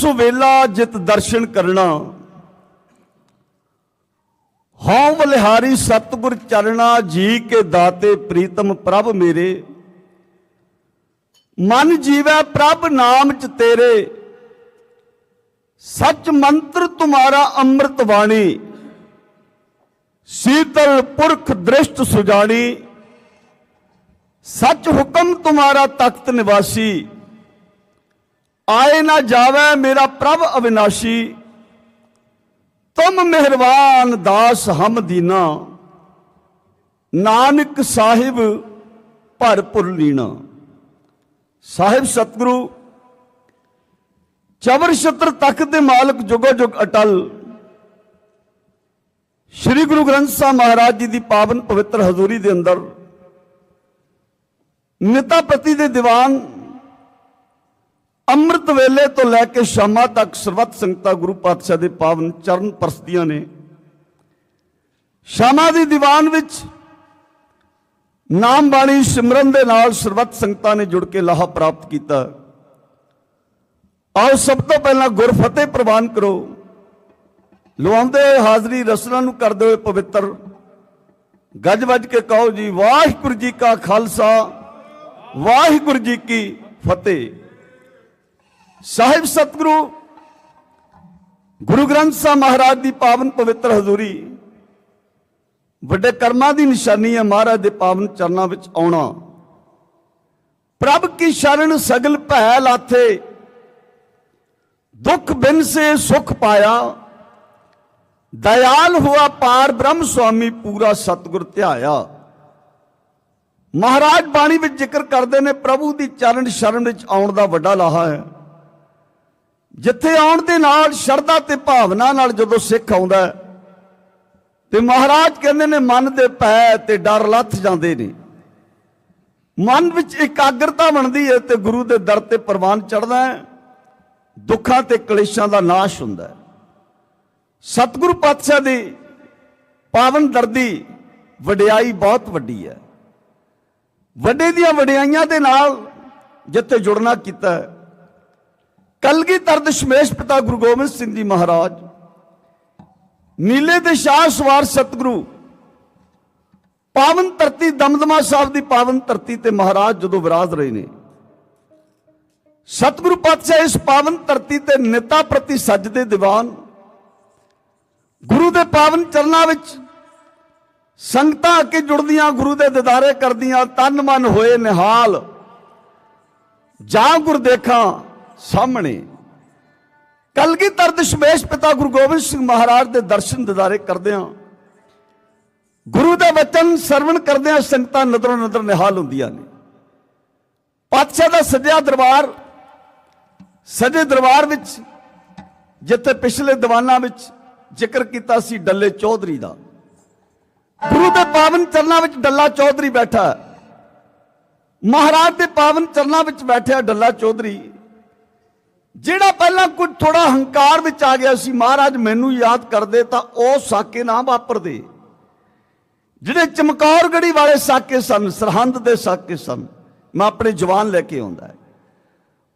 ਸੋ ਵੇਲਾ ਜਿਤ ਦਰਸ਼ਨ ਕਰਨਾ, ਹਉ ਬਲਿਹਾਰੀ ਸਤਿਗੁਰ ਚਰਣਾ ਜੀ ਕੇ ਦਾਤੇ ਪ੍ਰੀਤਮ ਪ੍ਰਭ ਮੇਰੇ। ਮਨ ਜੀਵੈ ਪ੍ਰਭ ਨਾਮ ਚ ਤੇਰੇ, ਸੱਚ ਮੰਤਰ ਤੁਮਾਰਾ ਅੰਮ੍ਰਿਤ ਬਾਣੀ ਸੀਤਲ ਪੁਰਖ ਦ੍ਰਿਸ਼ਟ ਸੁਜਾਣੀ, ਸੱਚ ਹੁਕਮ ਤੁਮਾਰਾ ਤਖਤ ਨਿਵਾਸੀ। ਆਏ ਨਾ ਜਾਵੇ ਮੇਰਾ ਪ੍ਰਭ ਅਵਿਨਾਸ਼ੀ, ਤੁਮ ਮਿਹਰਬਾਨ ਦਾਸ ਹਮ ਦੀਨਾ, ਨਾਨਕ ਸਾਹਿਬ ਭਰਪੁਰ ਲੀਣਾ। ਸਾਹਿਬ ਸਤਿਗੁਰੂ, ਚਵਰ ਛਤਰ ਤਖਤ ਦੇ ਮਾਲਕ ਜੁਗੋ ਜੁਗ ਅਟਲ, ਸ੍ਰੀ ਗੁਰੂ ਗ੍ਰੰਥ ਸਾਹਿਬ ਮਹਾਰਾਜ ਜੀ ਦੀ ਪਾਵਨ ਪਵਿੱਤਰ ਹਜ਼ੂਰੀ ਦੇ ਅੰਦਰ ਨਿਤਾ ਨਿਤਾਪਤੀ ਦੇ ਦੀਵਾਨ ਅੰਮ੍ਰਿਤ ਵੇਲੇ ਤੋਂ ਲੈ ਕੇ ਸ਼ਾਮਾਂ ਤੱਕ ਸਰਬੱਤ ਸੰਗਤਾਂ ਗੁਰੂ ਪਾਤਸ਼ਾਹ ਦੇ ਪਾਵਨ ਚਰਨ ਪਰਸਦੀਆਂ ਨੇ। ਸ਼ਾਮਾਂ ਦੀ ਦੀਵਾਨ ਵਿੱਚ ਨਾਮ ਬਾਣੀ ਸਿਮਰਨ ਦੇ ਨਾਲ ਸਰਬੱਤ ਸੰਗਤਾਂ ਨੇ ਜੁੜ ਕੇ ਲਾਹਾ ਪ੍ਰਾਪਤ ਕੀਤਾ। ਆਓ ਸਭ ਤੋਂ ਪਹਿਲਾਂ ਗੁਰਫਤਿਹ ਪ੍ਰਵਾਨ ਕਰੋ। ਲਵਾਉਂਦੇ ਹੋਏ ਹਾਜ਼ਰੀ ਰਸਨਾ ਨੂੰ ਕਰਦੇ ਹੋਏ ਪਵਿੱਤਰ। ਗੱਜ ਵੱਜ ਕੇ ਕਹੋ ਜੀ, ਵਾਹਿਗੁਰੂ ਜੀ ਕਾ ਖਾਲਸਾ, ਵਾਹਿਗੁਰੂ ਜੀ ਕੀ ਫਤਿਹ। ਸਾਹਿਬ ਸਤਿਗੁਰੂ, ਗੁਰੂ ਗ੍ਰੰਥ ਸਾਹਿਬ ਮਹਾਰਾਜ ਦੀ ਪਾਵਨ ਪਵਿੱਤਰ ਹਜ਼ੂਰੀ। ਵੱਡੇ ਕਰਮਾਂ ਦੀ ਨਿਸ਼ਾਨੀ ਹੈ ਮਹਾਰਾਜ ਦੇ ਪਾਵਨ ਚਰਨਾਂ ਵਿੱਚ ਆਉਣਾ। ਪ੍ਰਭ ਕੀ ਸ਼ਰਨ ਸਗਲ ਭੈ ਲਾਥੇ ਦੁੱਖ ਬਿਨ ਸੇ ਸੁਖ ਪਾਇਆ। ਦਇਆਲ ਹੁਆ ਪਾਰ ਬ੍ਰਹਮ ਸੁਆਮੀ ਪੂਰਾ ਸਤਿਗੁਰ ਧਿਆਇਆ। ਮਹਾਰਾਜ ਬਾਣੀ ਵਿੱਚ ਜ਼ਿਕਰ ਕਰਦੇ ਨੇ, ਪ੍ਰਭੂ ਦੀ ਚਰਨ ਸ਼ਰਨ ਵਿੱਚ ਆਉਣ ਦਾ ਵੱਡਾ ਲਾਹਾ ਹੈ। ਜਿੱਥੇ ਆਉਣ ਦੇ ਨਾਲ ਸ਼ਰਧਾ ਤੇ ਭਾਵਨਾ ਨਾਲ ਜਦੋਂ ਸਿੱਖ ਆਉਂਦਾ ਹੈ, ਤੇ ਮਹਾਰਾਜ ਕਹਿੰਦੇ ਨੇ ਮਨ ਦੇ ਭੈ ਤੇ ਡਰ ਲੱਥ ਜਾਂਦੇ ਨੇ। ਮਨ ਵਿੱਚ ਇਕਾਗਰਤਾ ਬਣਦੀ ਹੈ ਤੇ ਗੁਰੂ ਦੇ ਦਰ ਤੇ ਪ੍ਰਵਾਨ ਚੜਦਾ ਹੈ। ਦੁੱਖਾਂ ਤੇ ਕਲੇਸ਼ਾਂ ਦਾ ਨਾਸ਼ ਹੁੰਦਾ ਹੈ। ਸਤਿਗੁਰੂ ਪਾਤਸ਼ਾਹ ਦੀ ਪਾਵਨ ਦਰਦੀ ਵਡਿਆਈ ਬਹੁਤ ਵੱਡੀ ਹੈ। ਵੱਡੇ ਦੀਆਂ ਵਡਿਆਈਆਂ ਦੇ ਨਾਲ ਜਿੱਥੇ ਜੁੜਨਾ ਕੀਤਾ ਹੈ ਕਲਗੀਧਰ ਦਸ਼ਮੇਸ਼ ਪਿਤਾ ਗੁਰੂ ਗੋਬਿੰਦ ਸਿੰਘ ਜੀ ਮਹਾਰਾਜ, ਨੀਲੇ ਦੇ ਸ਼ਾਹ ਸਵਾਰ ਸਤਿਗੁਰੂ ਪਾਵਨ ਧਰਤੀ ਦਮਦਮਾ ਸਾਹਿਬ ਦੀ ਪਾਵਨ ਧਰਤੀ ਤੇ ਮਹਾਰਾਜ ਜਦੋਂ ਵਿਰਾਜ ਰਹੇ ਨੇ, ਸਤਿਗੁਰੂ ਪਾਤਸ਼ਾਹ ਇਸ ਪਾਵਨ ਧਰਤੀ ਤੇ ਨਿਤਾ ਪ੍ਰਤੀ ਸਜਦੇ ਦੀਵਾਨ, ਗੁਰੂ ਦੇ ਪਾਵਨ ਚਰਨਾਂ ਵਿੱਚ ਸੰਗਤਾਂ ਅੱਗੇ ਜੁੜਦੀਆਂ, ਗੁਰੂ ਦੇ ਦਿਦਾਰੇ ਕਰਦੀਆਂ, ਤਨ ਮਨ ਹੋਏ ਨਿਹਾਲ, ਜਾਂ ਗੁਰ ਦੇਖਾਂ ਸਾਹਮਣੇ ਕਲਗੀਧਰ ਦਸ਼ਮੇਸ਼ ਪਿਤਾ ਗੁਰੂ ਗੋਬਿੰਦ ਸਿੰਘ ਮਹਾਰਾਜ ਦੇ ਦਰਸ਼ਨ ਦਿਦਾਰੇ ਕਰਦਿਆਂ ਗੁਰੂ ਦੇ ਵਚਨ ਸਰਵਣ ਕਰਦਿਆਂ ਸੰਗਤਾਂ ਨਦਰੋਂ ਨਦਰ ਨਿਹਾਲ ਹੁੰਦੀਆਂ ਨੇ। ਪਾਤਸ਼ਾਹ ਦਾ ਸੱਜਿਆ ਦਰਬਾਰ, ਸਜੇ ਦਰਬਾਰ ਵਿੱਚ, ਜਿੱਥੇ ਪਿਛਲੇ ਦੀਵਾਨਾਂ ਵਿੱਚ ਜ਼ਿਕਰ ਕੀਤਾ ਸੀ ਡੱਲੇ ਚੌਧਰੀ ਦਾ। ਗੁਰੂ ਦੇ ਪਾਵਨ ਚਰਨਾਂ ਵਿੱਚ ਡੱਲਾ ਚੌਧਰੀ ਬੈਠਾ ਮਹਾਰਾਜ ਦੇ ਪਾਵਨ ਚਰਨਾਂ ਵਿੱਚ ਬੈਠਿਆ ਡੱਲਾ ਚੌਧਰੀ। ਜਿਹੜਾ ਪਹਿਲਾਂ ਕੁਝ ਥੋੜਾ ਹੰਕਾਰ ਵਿੱਚ ਆ ਗਿਆ ਸੀ, ਮਹਾਰਾਜ ਮੈਨੂੰ ਯਾਦ ਕਰਦੇ ਤਾਂ ਉਹ ਸਾਕੇ ਨਾ ਵਾਪਰਦੇ। ਜਿਹੜੇ ਚਮਕੌਰ ਗੜੀ ਵਾਲੇ ਸਾਕੇ ਸਨ, ਸਰਹੰਦ ਦੇ ਸਾਕੇ ਸਨ, ਮੈਂ ਆਪਣੇ ਜਵਾਨ ਲੈ ਕੇ ਆਉਂਦਾ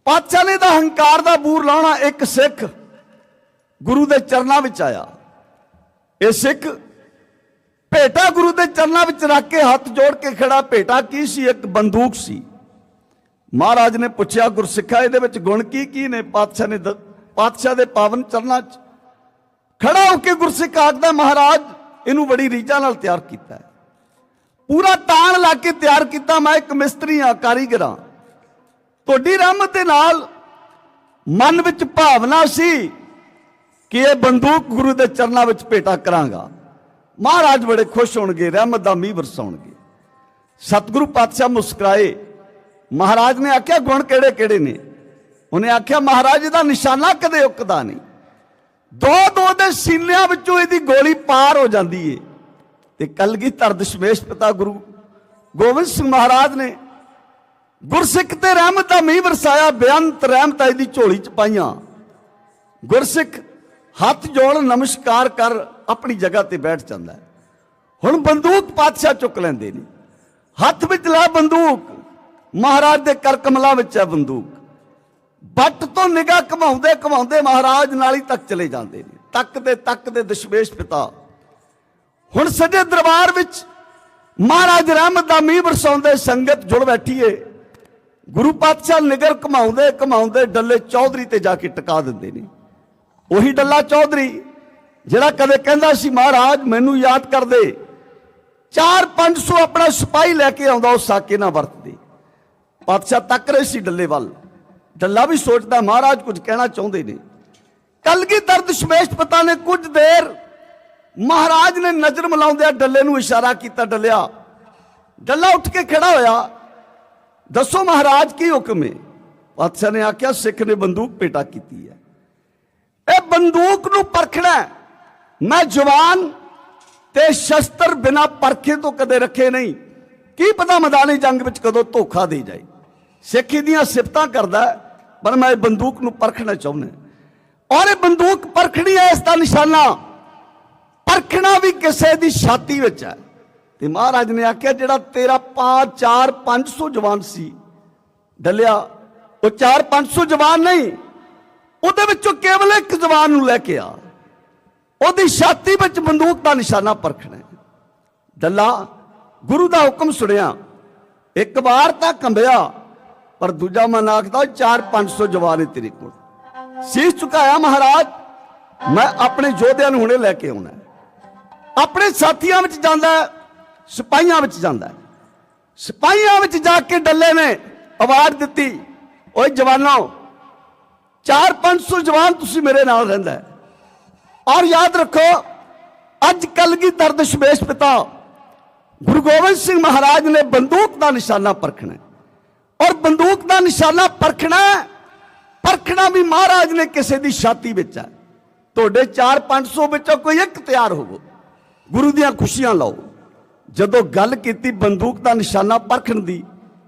ਪਾਤਸ਼ਾਹ ਨੇ ਦਾ ਹੰਕਾਰ ਦਾ ਬੂਰ ਲਾਉਣਾ ਇੱਕ ਸਿੱਖ ਗੁਰੂ ਦੇ ਚਰਨਾਂ ਵਿੱਚ ਆਇਆ। ਇਹ ਸਿੱਖ ਭੇਟਾ ਗੁਰੂ ਦੇ ਚਰਨਾਂ ਵਿੱਚ ਰੱਖ ਕੇ ਹੱਥ ਜੋੜ ਕੇ ਖੜਾ। ਭੇਟਾ ਕੀ ਸੀ? ਇੱਕ ਬੰਦੂਕ ਸੀ। ਮਹਾਰਾਜ ਨੇ ਪੁੱਛਿਆ, ਗੁਰਸਿੱਖਾ ਇਹਦੇ ਵਿੱਚ ਗੁਣ ਕੀ ਕੀ ਨੇ? ਪਾਤਸ਼ਾਹ ਨੇ ਦ- ਪਾਤਸ਼ਾਹ ਦੇ ਪਾਵਨ ਚਰਨਾਂ 'ਚ ਖੜਾ ਹੋ ਕੇ ਗੁਰਸਿੱਖ ਆਖਦਾ, ਮਹਾਰਾਜ, ਇਹਨੂੰ ਬੜੀ ਰੀਝਾਂ ਨਾਲ ਤਿਆਰ ਕੀਤਾ ਹੈ। ਪੂਰਾ ਤਾਣ ਲਾ ਕੇ ਤਿਆਰ ਕੀਤਾ, ਮੈਂ ਇੱਕ ਮਿਸਤਰੀ ਹਾਂ, ਕਾਰੀਗਰ ਹਾਂ। ਤੁਹਾਡੀ ਰਹਿਮਤ ਦੇ ਨਾਲ ਮਨ ਵਿੱਚ ਭਾਵਨਾ ਸੀ ਕਿ ਇਹ ਬੰਦੂਕ ਗੁਰੂ ਦੇ ਚਰਨਾਂ ਵਿੱਚ ਭੇਟਾ ਕਰਾਂਗਾ। ਮਹਾਰਾਜ ਬੜੇ ਖੁਸ਼ ਹੋਣਗੇ, ਰਹਿਮਤ ਦਾ ਮੀਂਹ ਵਰਸਾਉਣਗੇ। ਸਤਿਗੁਰੂ ਪਾਤਸ਼ਾਹ ਮੁਸਕਰਾਏ। ਮਹਾਰਾਜ ਨੇ ਆਖਿਆ, ਗੁਣ ਕਿਹੜੇ ਕਿਹੜੇ ਨੇ? ਉਹਨੇ ਆਖਿਆ, ਮਹਾਰਾਜ ਦਾ ਨਿਸ਼ਾਨਾ ਕਦੇ ਉੱਕਦਾ ਨਹੀਂ। ਦੋ ਦੋ ਦੇ ਸੀਨਿਆਂ ਵਿੱਚੋਂ ਇਹਦੀ ਗੋਲੀ ਪਾਰ ਹੋ ਜਾਂਦੀ ਏ। ਤੇ ਕਲਗੀਧਰ ਦਸ਼ਮੇਸ਼ ਪਿਤਾ ਗੁਰੂ ਗੋਬਿੰਦ ਸਿੰਘ ਮਹਾਰਾਜ ਨੇ ਗੁਰਸਿੱਖ ਤੇ ਰਹਿਮਤ ਦਾ ਮੀਂਹ ਵਰਸਾਇਆ, ਬੇਅੰਤ ਰਹਿਮਤਾਂ ਇਹਦੀ ਝੋਲੀ ਚ ਪਾਈਆਂ। ਗੁਰਸਿੱਖ ਹੱਥ ਜੋੜ ਨਮਸਕਾਰ ਕਰ ਆਪਣੀ ਜਗ੍ਹਾ ਤੇ ਬੈਠ ਜਾਂਦਾ ਹੁਣ ਬੰਦੂਕ ਪਾਤਸ਼ਾਹ ਚੁੱਕ ਲੈਂਦੇ ਨੇ। ਹੱਥ ਵਿੱਚ ਲੈ ਬੰਦੂਕ। ਮਹਾਰਾਜ ਦੇ ਕਰਕਮਲਾਂ ਵਿੱਚ ਹੈ ਬੰਦੂਕ। ਬੱਟ ਤੋਂ ਨਿਗਾਹ ਘਮਾਉਂਦੇ ਘਮਾਉਂਦੇ ਮਹਾਰਾਜ ਨਾਲੀ ਤੱਕ ਚਲੇ ਜਾਂਦੇ ਨੇ। ਤੱਕ ਦੇ ਤੱਕ ਦੇ ਦਸ਼ਮੇਸ਼ ਪਿਤਾ। ਹੁਣ ਸੱਜੇ ਦਰਬਾਰ ਵਿੱਚ ਮਹਾਰਾਜ ਰਹਿਮਤ ਦਾ ਮੀਂਹ ਵਰਸਾਉਂਦੇ ਸੰਗਤ ਜੁੜ ਬੈਠੀ ਏ। ਗੁਰੂ ਪਾਤਸ਼ਾਹ ਨਿਗਰ ਘਮਾਉਂਦੇ ਘਮਾਉਂਦੇ ਡੱਲੇ ਚੌਧਰੀ ਤੇ ਜਾ ਕੇ ਟਿਕਾ ਦਿੰਦੇ ਨੇ। ਉਹੀ ਡੱਲਾ ਚੌਧਰੀ, ਜਿਹੜਾ ਕਦੇ ਕਹਿੰਦਾ ਸੀ, ਮਹਾਰਾਜ, ਮੈਨੂੰ ਯਾਦ ਕਰਦੇ 4-500 ਆਪਣਾ ਸਿਪਾਹੀ ਲੈ ਕੇ ਆਉਂਦਾ, ਉਹ ਸਾਕੇ ਨਾਲ ਵਰਤਦੇ। ਪਾਤਸ਼ਾਹ ਤੱਕ ਰਹੇ ਸੀ ਡੱਲੇ ਵੱਲ। ਡੱਲਾ ਵੀ ਸੋਚਦਾ, ਮਹਾਰਾਜ ਕੁਝ ਕਹਿਣਾ ਚਾਹੁੰਦੇ ਨੇ। ਕਲਗੀਧਰ ਦਸ਼ਮੇਸ਼ ਪਤਾ ਨੇ ਕੁਝ ਦੇਰ ਮਹਾਰਾਜ ਨੇ ਨਜ਼ਰ ਮਿਲਾਉਂਦਿਆਂ ਡੱਲੇ ਨੂੰ ਇਸ਼ਾਰਾ ਕੀਤਾ, ਡੱਲਿਆ। ਡੱਲਾ ਉੱਠ ਕੇ ਖੜਾ ਹੋਇਆ। ਦੱਸੋ ਮਹਾਰਾਜ ਕੀ ਹੁਕਮ ਹੈ? ਪਾਤਸ਼ਾਹ ਨੇ ਆਖਿਆ, ਸਿੱਖ ਨੇ ਬੰਦੂਕ ਪੇਟਾ ਕੀਤੀ ਹੈ। ਇਹ ਬੰਦੂਕ ਨੂੰ ਪਰਖਣਾ ਮੈਂ ਜਵਾਨ ਤੇ ਸ਼ਸਤਰ ਬਿਨਾ ਪਰਖੇ ਤੋਂ ਕਦੇ ਰੱਖੇ ਨਹੀਂ। ਕੀ ਪਤਾ ਮਦਾਨੀ ਜੰਗ ਵਿੱਚ ਕਦੋਂ ਧੋਖਾ ਦੇ ਜਾਏ। ਸਿੱਖੀ ਦੀਆਂ ਸਿਫਤਾਂ ਕਰਦਾ ਪਰ ਮੈਂ ਇਹ ਬੰਦੂਕ ਨੂੰ ਪਰਖਣਾ ਚਾਹੁੰਦਾ ਔਰ ਇਹ ਬੰਦੂਕ ਪਰਖਣੀ ਹੈ, ਇਸ ਦਾ ਨਿਸ਼ਾਨਾ ਪਰਖਣਾ ਵੀ ਕਿਸੇ ਦੀ ਛਾਤੀ ਵਿੱਚ ਹੈ। ਤੇ ਮਹਾਰਾਜ ਨੇ ਆਖਿਆ, ਜਿਹੜਾ ਤੇਰਾ 5 4 500 ਜਵਾਨ ਸੀ, ਡੱਲਿਆ, ਉਹ 4 500 ਜਵਾਨ ਨਹੀਂ, ਉਹਦੇ ਵਿੱਚੋਂ ਕੇਵਲ ਇੱਕ ਜਵਾਨ ਨੂੰ ਲੈ ਕੇ ਆ। ਉਹਦੀ ਛਾਤੀ ਵਿੱਚ ਬੰਦੂਕ ਦਾ ਨਿਸ਼ਾਨਾ ਪਰਖਣਾ ਡੱਲਾ, ਗੁਰੂ ਦਾ ਹੁਕਮ ਸੁਣਿਆ, ਇੱਕ ਵਾਰ ਤਾਂ ਕੰਬਿਆ ਪਰ ਦੂਜਾ ਮਨ ਆਖਦਾ 4 500 ਜਵਾਨ ਹੈ ਤੇਰੇ ਕੋਲ। ਸੀਸ ਝੁਕਾਇਆ ਮਹਾਰਾਜ, ਮੈਂ ਆਪਣੇ ਯੋਧਿਆਂ ਨੂੰ ਹੁਣੇ ਲੈ ਕੇ ਆਉਣਾ ਆਪਣੇ ਸਾਥੀਆਂ ਵਿੱਚ ਜਾਂਦਾ ਸਿਪਾਹੀਆਂ ਵਿੱਚ ਜਾਂਦਾ ਸਿਪਾਹੀਆਂ ਵਿੱਚ ਜਾ ਕੇ ਡੱਲੇ ਨੇ, ਆਵਾਜ਼ ਦਿੱਤੀ, ਓਏ ਜਵਾਨੋ 4-500 ਜਵਾਨ ਤੁਸੀਂ ਮੇਰੇ ਨਾਲ ਰਹਿੰਦਾ ਔਰ ਯਾਦ ਰੱਖੋ, ਅੱਜ ਕਲਗੀ ਦਰਦ ਸ਼ਵੇਸ਼ ਪਿਤਾ ਗੁਰੂ ਗੋਬਿੰਦ ਸਿੰਘ ਮਹਾਰਾਜ ਨੇ ਬੰਦੂਕ ਦਾ ਨਿਸ਼ਾਨਾ ਪਰਖਣਾ ਔਰ ਬੰਦੂਕ ਦਾ ਨਿਸ਼ਾਨਾ ਪਰਖਣਾ ਪਰਖਣਾ ਵੀ ਮਹਾਰਾਜ ਨੇ ਕਿਸੇ ਦੀ ਛਾਤੀ ਵਿੱਚ ਹੈ। ਤੁਹਾਡੇ 4-500 ਵਿੱਚੋਂ ਕੋਈ ਇੱਕ ਤਿਆਰ ਹੋਵੋ। ਗੁਰੂ ਦੀਆਂ ਖੁਸ਼ੀਆਂ ਲਓ। ਜਦੋਂ ਗੱਲ ਕੀਤੀ ਬੰਦੂਕ ਦਾ ਨਿਸ਼ਾਨਾ ਪਰਖਣ ਦੀ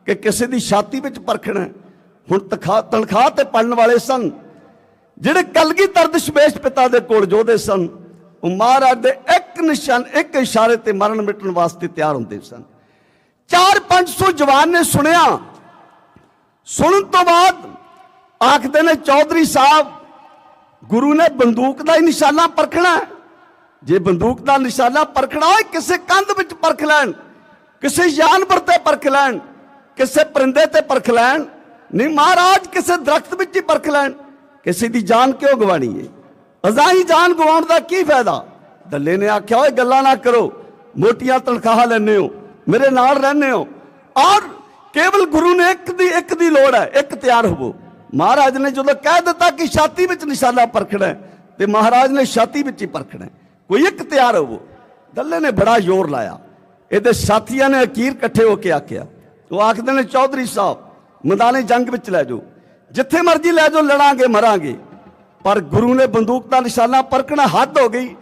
ਕਿ ਕਿਸੇ ਦੀ ਛਾਤੀ ਵਿੱਚ ਪਰਖਣਾ ਹੁਣ ਤਖਾ ਤਨਖਾਹ ਤੇ ਪੜਨ ਵਾਲੇ ਸਨ। ਜਿਹੜੇ ਕਲਗੀਧਰ ਦਸ਼ਮੇਸ਼ ਪਿਤਾ ਦੇ ਕੋਲ ਜੋਧੇ ਸਨ, ਉਹ ਮਹਾਰਾਜ ਦੇ ਇੱਕ ਨਿਸ਼ਾਨ, ਇੱਕ ਇਸ਼ਾਰੇ ਤੇ ਮਰਨ ਮਿਟਣ ਵਾਸਤੇ ਤਿਆਰ ਹੁੰਦੇ ਸਨ। 4-500 ਜਵਾਨ ਨੇ ਸੁਣਿਆ ਸੁਣਨ ਤੋਂ ਬਾਅਦ ਆਖਦੇ ਨੇ, ਚੌਧਰੀ ਸਾਹਿਬ, ਗੁਰੂ ਨੇ ਬੰਦੂਕ ਦਾ ਹੀ ਨਿਸ਼ਾਨਾ ਪਰਖਣਾ ਜੇ ਬੰਦੂਕ ਦਾ ਨਿਸ਼ਾਨਾ ਪਰਖਣਾ ਹੋਏ, ਕਿਸੇ ਕੰਧ ਵਿੱਚ ਪਰਖ ਲੈਣ, ਕਿਸੇ ਜਾਨਵਰ ਤੇ ਪਰਖ ਲੈਣ, ਕਿਸੇ ਪਰਿੰਦੇ ਤੇ ਪਰਖ ਲੈਣ, ਨਹੀਂ ਮਹਾਰਾਜ, ਕਿਸੇ ਦਰਖਤ ਵਿੱਚ ਹੀ ਪਰਖ ਲੈਣ, ਕਿਸੇ ਦੀ ਜਾਨ ਕਿਉਂ ਗਵਾਣੀ ਏ? ਅਜ਼ਾਈ ਜਾਨ ਗਵਾਉਣ ਦਾ ਕੀ ਫਾਇਦਾ? ਦੱਲੇ ਨੇ ਆਖਿਆ, ਓਏ, ਗੱਲਾਂ ਨਾ ਕਰੋ। ਮੋਟੀਆਂ ਤਨਖਾਹਾਂ ਲੈਣੇ ਹੋ, ਮੇਰੇ ਨਾਲ ਰਹਿੰਦੇ ਹੋ। ਔਰ ਕੇਵਲ ਗੁਰੂ ਨੇ ਇੱਕ ਦੀ ਇੱਕ ਦੀ ਲੋੜ ਹੈ ਇੱਕ ਤਿਆਰ ਹੋਵੋ। ਮਹਾਰਾਜ ਨੇ ਜਦੋਂ ਕਹਿ ਦਿੱਤਾ ਕਿ ਛਾਤੀ ਵਿੱਚ ਨਿਸ਼ਾਨਾ ਪਰਖਣਾ ਤੇ ਮਹਾਰਾਜ ਨੇ ਛਾਤੀ ਵਿੱਚ ਹੀ ਪਰਖਣਾ ਕੋਈ ਇੱਕ ਤਿਆਰ ਹੋਵੋ। ਦੱਲੇ ਨੇ ਬੜਾ ਜ਼ੋਰ ਲਾਇਆ। ਇਹਦੇ ਸਾਥੀਆਂ ਨੇ ਅਕੀਰ ਇਕੱਠੇ ਹੋ ਕੇ ਆਖਿਆ। ਉਹ ਆਖਦੇ ਨੇ ਚੌਧਰੀ ਸਾਹਿਬ ਮੈਦਾਨੇ ਜੰਗ ਵਿੱਚ ਲੈ ਜਾਓ। ਜਿੱਥੇ ਮਰਜ਼ੀ ਲੈ ਜਾਓ ਲੜਾਂਗੇ ਮਰਾਂਗੇ। ਪਰ ਗੁਰੂ ਨੇ ਬੰਦੂਕ ਦਾ ਨਿਸ਼ਾਨਾ ਪਰਖਣਾ ਹੱਦ ਹੋ ਗਈ।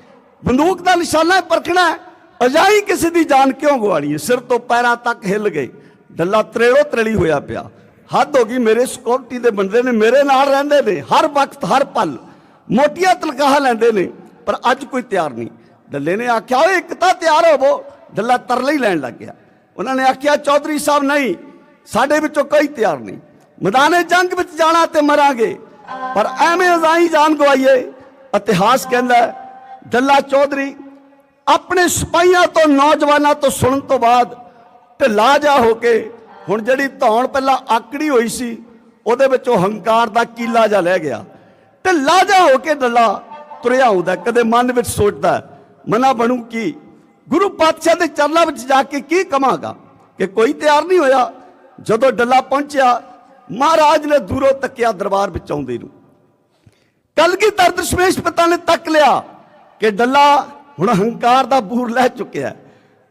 ਬੰਦੂਕ ਦਾ ਨਿਸ਼ਾਨਾ ਪਰਖਣਾ ਹੈ, ਅਜਾਈ ਕਿਸੇ ਦੀ ਜਾਨ ਕਿਉਂ ਗਵਾਣੀ ਹੈ? ਸਿਰ ਤੋਂ ਪੈਰਾਂ ਤੱਕ ਹਿੱਲ ਗਏ। ਡੱਲਾ ਤਰੇੜੋ ਤਰੇੜੀ ਹੋਇਆ ਪਿਆ। ਹੱਦ ਹੋ ਗਈ, ਮੇਰੇ ਸਿਕਿਉਰਿਟੀ ਦੇ ਬੰਦੇ ਨੇ ਮੇਰੇ ਨਾਲ ਰਹਿੰਦੇ ਨੇ, ਹਰ ਵਕਤ, ਹਰ ਪਲ। ਮੋਟੀਆਂ ਤਨਖਾਹਾਂ ਲੈਂਦੇ ਨੇ, ਪਰ ਅੱਜ ਕੋਈ ਤਿਆਰ ਨਹੀਂ। ਡੱਲੇ ਨੇ ਆਖਿਆ, ਓਏ, ਇੱਕ ਤਾਂ ਤਿਆਰ ਹੋਵੋ। ਡੱਲਾ ਤਰਲੇ ਹੀ ਲੈਣ ਲੱਗ ਗਿਆ। ਉਹਨਾਂ ਨੇ ਆਖਿਆ, ਚੌਧਰੀ ਸਾਹਿਬ, ਨਹੀਂ, ਸਾਡੇ ਵਿੱਚੋਂ ਕੋਈ ਤਿਆਰ ਨਹੀਂ। ਮੈਦਾਨੇ ਜੰਗ ਵਿੱਚ ਜਾਣਾ ਤੇ ਮਰਾਂਗੇ, ਪਰ ਐਵੇਂ ਅਜ਼ਾਈ ਜਾਨ ਗਵਾਈਏ। ਇਤਿਹਾਸ ਕਹਿੰਦਾ ਡੱਲਾ ਚੌਧਰੀ ਆਪਣੇ ਸਿਪਾਹੀਆਂ ਤੋਂ, ਨੌਜਵਾਨਾਂ ਤੋਂ ਸੁਣਨ ਤੋਂ ਬਾਅਦ ਢਿੱਲਾ ਜਾ ਹੋ ਕੇ ਹੁਣ ਜਿਹੜੀ ਧੌਣ ਪਹਿਲਾਂ ਆਕੜੀ ਹੋਈ ਸੀ, ਉਹਦੇ ਵਿੱਚੋਂ ਹੰਕਾਰ ਦਾ ਕੀਲਾ ਜਾ ਲੈ ਗਿਆ। ਢਿੱਲਾ ਜਾ ਹੋ ਕੇ ਡੱਲਾ ਤੁਰਿਆ ਹੁੰਦਾ ਕਦੇ ਮਨ ਵਿੱਚ ਸੋਚਦਾ, ਮਨਾ ਬਣੂ ਕੀ? ਗੁਰੂ ਪਾਤਸ਼ਾਹ ਦੇ ਚਰਨਾਂ ਵਿੱਚ ਜਾ ਕੇ ਕੀ ਕਮਾਂਗਾ ਕਿ ਕੋਈ ਤਿਆਰ ਨਹੀਂ ਹੋਇਆ। ਜਦੋਂ ਡੱਲਾ ਪਹੁੰਚਿਆ, ਮਹਾਰਾਜ ਨੇ ਦੂਰੋਂ ਤੱਕਿਆ ਦਰਬਾਰ ਵਿੱਚ ਆਉਂਦੇ ਨੂੰ। ਕਲਗੀਧਰ ਦਸ਼ਮੇਸ਼ ਪਿਤਾ ਨੇ ਤੱਕ ਲਿਆ ਕਿ ਡੱਲਾ ਹੁਣ ਹੰਕਾਰ ਦਾ ਬੂਰ ਲੈ ਚੁੱਕਿਆ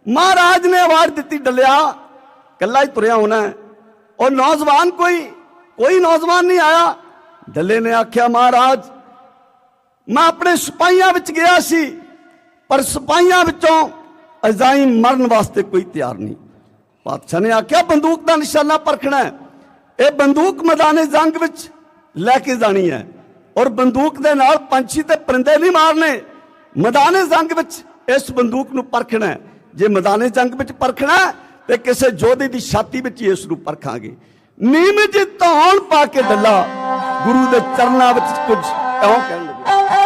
ਮਹਾਰਾਜ ਨੇ ਆਵਾਜ਼ ਦਿੱਤੀ, ਡਲਿਆ, ਕੱਲਾ ਹੀ ਤੁਰਿਆ ਹੋਣਾ ਔਰ ਨੌਜਵਾਨ ਕੋਈ ਕੋਈ ਨੌਜਵਾਨ ਨਹੀਂ ਆਇਆ। ਡੱਲੇ ਨੇ ਆਖਿਆ, ਮਹਾਰਾਜ, ਮੈਂ ਆਪਣੇ ਸਿਪਾਹੀਆਂ ਵਿੱਚ ਗਿਆ ਸੀ, ਪਰ ਸਿਪਾਹੀਆਂ ਵਿੱਚੋਂ ਅਜ਼ਾਈ ਮਰਨ ਵਾਸਤੇ ਕੋਈ ਤਿਆਰ ਨਹੀਂ। ਪਾਤਸ਼ਾਹ ਨੇ ਆਖਿਆ, ਬੰਦੂਕ ਦਾ ਨਿਸ਼ਾਨਾ ਪਰਖਣਾ ਇਹ ਬੰਦੂਕ ਮੈਦਾਨੇ ਜੰਗ ਵਿੱਚ ਲੈ ਕੇ ਜਾਣੀ ਹੈ ਔਰ ਬੰਦੂਕ ਦੇ ਨਾਲ ਪੰਛੀ ਤੇ ਪਰਿੰਦੇ ਨਹੀਂ ਮਾਰਨੇ। ਮੈਦਾਨੇ ਜੰਗ ਵਿੱਚ ਇਸ ਬੰਦੂਕ ਨੂੰ ਪਰਖਣਾ ਜੇ ਮੈਦਾਨੇ ਜੰਗ ਵਿੱਚ ਪਰਖਣਾ ਤੇ ਕਿਸੇ ਯੋਧੇ ਦੀ ਛਾਤੀ ਵਿੱਚ ਹੀ ਇਸ ਨੂੰ ਪਰਖਾਂਗੇ। ਨੀਮ ਜੀ ਧੌਣ ਪਾ ਕੇ ਡੱਲਾ, ਗੁਰੂ ਦੇ ਚਰਨਾਂ ਵਿੱਚ ਕੁਝ ਇਉਂ ਕਹਿਣ ਲੱਗੇ।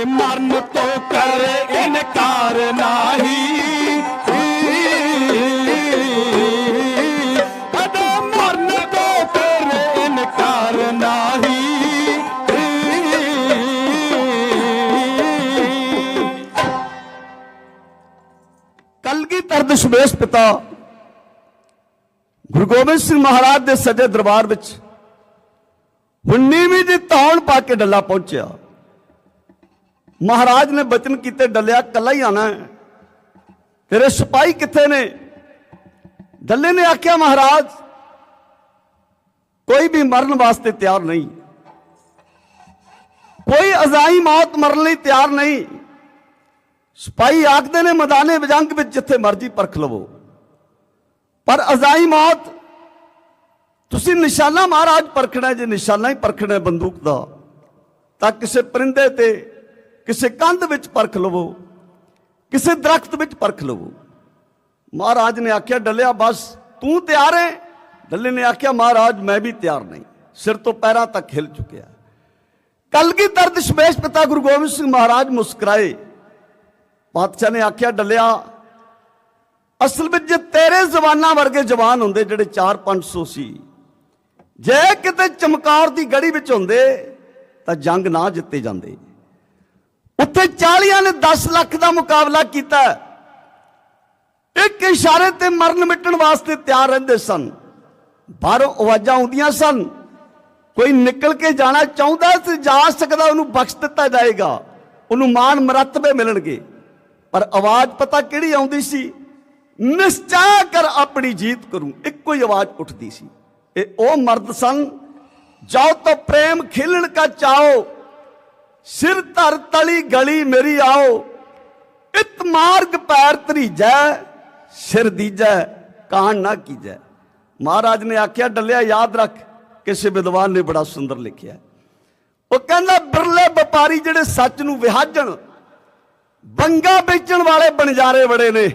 ਤੋਂ ਮਰਨ ਤੋਂ ਕਰੇ ਇਨਕਾਰ ਨਹੀਂ। ਕਦੇ ਮਰਨ ਤੋਂ ਕਰੇ ਇਨਕਾਰ ਨਹੀਂ। ਕਲਗੀਧਰ ਦਸ਼ਮੇਸ਼ ਪਿਤਾ ਗੁਰੂ ਗੋਬਿੰਦ ਸਿੰਘ ਮਹਾਰਾਜ ਦੇ ਸੱਜੇ ਦਰਬਾਰ ਵਿੱਚ 19ਵੀਂ ਦੀ ਤੌਣ ਪਾ ਕੇ ਡੱਲਾ ਪਹੁੰਚਿਆ। ਮਹਾਰਾਜ ਨੇ ਬਚਨ ਕੀਤੇ, ਡੱਲਿਆ, ਕੱਲਾ ਹੀ ਆਣਾ ਹੈ। ਤੇਰੇ ਸਿਪਾਹੀ ਕਿੱਥੇ ਨੇ? ਡੱਲੇ ਨੇ ਆਖਿਆ, ਮਹਾਰਾਜ, ਕੋਈ ਵੀ ਮਰਨ ਵਾਸਤੇ ਤਿਆਰ ਨਹੀਂ। ਕੋਈ ਅਜ਼ਾਈ ਮੌਤ ਮਰਨ ਲਈ ਤਿਆਰ ਨਹੀਂ। ਸਿਪਾਹੀ ਆਖਦੇ ਨੇ, ਮੈਦਾਨੇ ਵਜੰਗ ਵਿੱਚ ਜਿੱਥੇ ਮਰਜ਼ੀ ਪਰਖ ਲਵੋ। ਪਰ ਅਜ਼ਾਈ ਮੌਤ, ਤੁਸੀਂ ਨਿਸ਼ਾਨਾ ਮਹਾਰਾਜ ਪਰਖਣਾ ਜੇ ਨਿਸ਼ਾਨਾ ਹੀ ਪਰਖਣਾ ਬੰਦੂਕ ਦਾ, ਤਾਂ ਕਿਸੇ ਪਰਿੰਦੇ ਤੇ ਕਿਸੇ ਕੰਧ ਵਿੱਚ ਪਰਖ ਲਵੋ, ਕਿਸੇ ਦਰਖਤ ਵਿੱਚ ਪਰਖ ਲਵੋ। ਮਹਾਰਾਜ ਨੇ ਆਖਿਆ, ਡੱਲਿਆ, ਬਸ ਤੂੰ ਤਿਆਰ ਹੈ ਡੱਲੇ ਨੇ ਆਖਿਆ, ਮਹਾਰਾਜ, ਮੈਂ ਵੀ ਤਿਆਰ ਨਹੀਂ। ਸਿਰ ਤੋਂ ਪੈਰਾਂ ਤੱਕ ਹਿਲ ਚੁੱਕਿਆ ਕੱਲਗੀ ਦਰਦ ਸ਼ਮੇਸ਼ ਪਿਤਾ ਗੁਰੂ ਗੋਬਿੰਦ ਸਿੰਘ ਮਹਾਰਾਜ ਮੁਸਕਰਾਏ। ਬਾਦਸ਼ਾਹ ਨੇ ਆਖਿਆ, ਡੱਲਿਆ, ਅਸਲ ਵਿੱਚ ਜੇ ਤੇਰੇ ਜ਼ਵਾਨਾਂ ਵਰਗੇ ਜਵਾਨ ਹੁੰਦੇ ਜਿਹੜੇ 4-500 ਸੀ, ਜੇ ਕਿਤੇ ਚਮਕਾਰ ਦੀ ਗੜੀ ਵਿੱਚ ਹੁੰਦੇ ਤਾਂ ਜੰਗ ਨਾ ਜਿੱਤੇ ਜਾਂਦੇ। ਉੱਥੇ 40 ਨੇ 10 ਲੱਖ ਦਾ ਮੁਕਾਬਲਾ ਕੀਤਾ ਇੱਕ ਇਸ਼ਾਰੇ ਤੇ ਮਰਨ ਮਿਟਣ ਵਾਸਤੇ ਤਿਆਰ ਰਹਿੰਦੇ ਸਨ। ਬਾਹਰੋਂ ਆਵਾਜ਼ਾਂ ਆਉਂਦੀਆਂ ਸਨ। ਕੋਈ ਨਿਕਲ ਕੇ ਜਾਣਾ ਚਾਹੁੰਦਾ ਸੀ ਜਾ ਸਕਦਾ ਉਹਨੂੰ ਬਖਸ਼ ਦਿੱਤਾ ਜਾਏਗਾ। ਉਹਨੂੰ ਮਾਣ ਮਰਤਬੇ ਮਿਲਣਗੇ। ਪਰ ਆਵਾਜ਼ ਪਤਾ ਕਿਹੜੀ ਆਉਂਦੀ ਸੀ? ਨਿਸ਼ਚਾ ਕਰ ਆਪਣੀ ਜੀਤ ਕਰੂੰ। ਇੱਕੋ ਹੀ ਆਵਾਜ਼ ਉੱਠਦੀ ਸੀ। ਇਹ ਉਹ ਮਰਦ ਸਨ, ਜਾਓ ਤਾਂ ਪ੍ਰੇਮ ਖਿਲਣ ਕਾ ਚਾਓ ਸਿਰ ਧਰ ਤਲੀ ਗਲੀ ਮੇਰੀ ਆਓ, ਇਤ ਮਾਰਗ ਪੈਰ ਧਰੀਜੈ, ਸਿਰ ਦੀਜੈ ਕਾਣ ਨਾ ਕੀਜੈ। ਮਹਾਰਾਜ ਨੇ ਆਖਿਆ, ਡੱਲਿਆ, ਯਾਦ ਰੱਖ, ਕਿਸੇ ਵਿਦਵਾਨ ਨੇ ਬੜਾ ਸੁੰਦਰ ਲਿਖਿਆ। ਉਹ ਕਹਿੰਦਾ, ਬਿਰਲੇ ਵਪਾਰੀ ਜਿਹੜੇ ਸੱਚ ਨੂੰ ਵਿਹਾਜਣ ਬੰਗਾ ਵੇਚਣ ਵਾਲੇ ਬਣਜਾਰੇ ਬੜੇ ਨੇ।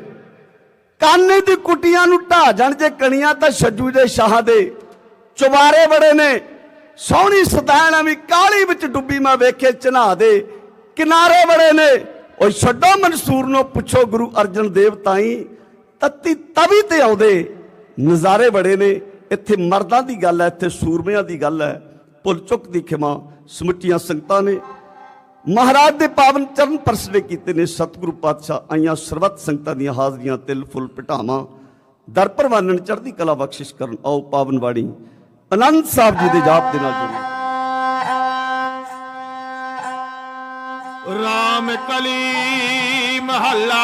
ਕਾਨੇ ਦੀ ਕੁਟੀਆਂ ਨੂੰ ਢਾ ਜਾਣ ਜੇ ਕਣੀਆਂ, ਤਾਂ ਛੱਜੂ ਦੇ ਸ਼ਾਹ ਦੇ ਚੁਬਾਰੇ ਬੜੇ ਨੇ। ਸੋਹਣੀ ਸਤਾਣਾ ਵੀ ਕਾਲੀ ਵਿੱਚ ਡੁੱਬੀ ਮੈਂ ਵੇਖੇ ਚਨਾ ਦੇ। ਕਿਨਾਰੇ ਬੜੇ ਨੇ। ਉਹ ਛੱਡੋ ਮਨਸੂਰ ਨੂੰ, ਪੁੱਛੋ ਗੁਰੂ ਅਰਜਨ ਦੇਵ ਤਾਈ। ਤਤੀ ਤਵੀ ਤੇ ਆਉਂਦੇ। ਨਜ਼ਾਰੇ ਬੜੇ ਨੇ। ਇੱਥੇ ਮਰਦਾਂ ਦੀ ਗੱਲ ਹੈ, ਇੱਥੇ ਸੂਰਮਿਆਂ ਦੀ ਗੱਲ ਹੈ। ਭੁੱਲ ਚੁੱਕ ਦੀ ਖਿਮਾ, ਸਮੁੱਚੀਆਂ ਸੰਗਤਾਂ ਨੇ। ਮਹਾਰਾਜ ਦੇ ਪਾਵਨ ਚਰਨ ਪਰਸਵੇ ਕੀਤੇ ਨੇ। ਸਤਿਗੁਰੂ ਪਾਤਸ਼ਾਹ ਆਈਆਂ ਸਰਬੱਤ ਸੰਗਤਾਂ ਦੀਆਂ ਹਾਜ਼ਰੀਆਂ, ਤਿਲ, ਫੁੱਲ, ਪਟਾਵਾਂ। ਦਰ ਪਰਵਾਨਣ ਚੜ੍ਹਦੀ ਕਲਾ ਬਖਸ਼ਿਸ਼ ਕਰਨ। ਆਓ ਪਾਵਨ ਬਾਣੀ ਅਨੰਦ ਸਾਹਿਬ ਜੀ ਦੇ ਜਾਪ ਦੇ ਨਾਲ ਜੁੜੇ। ਰਾਮ ਕਲੀ ਮਹੱਲਾ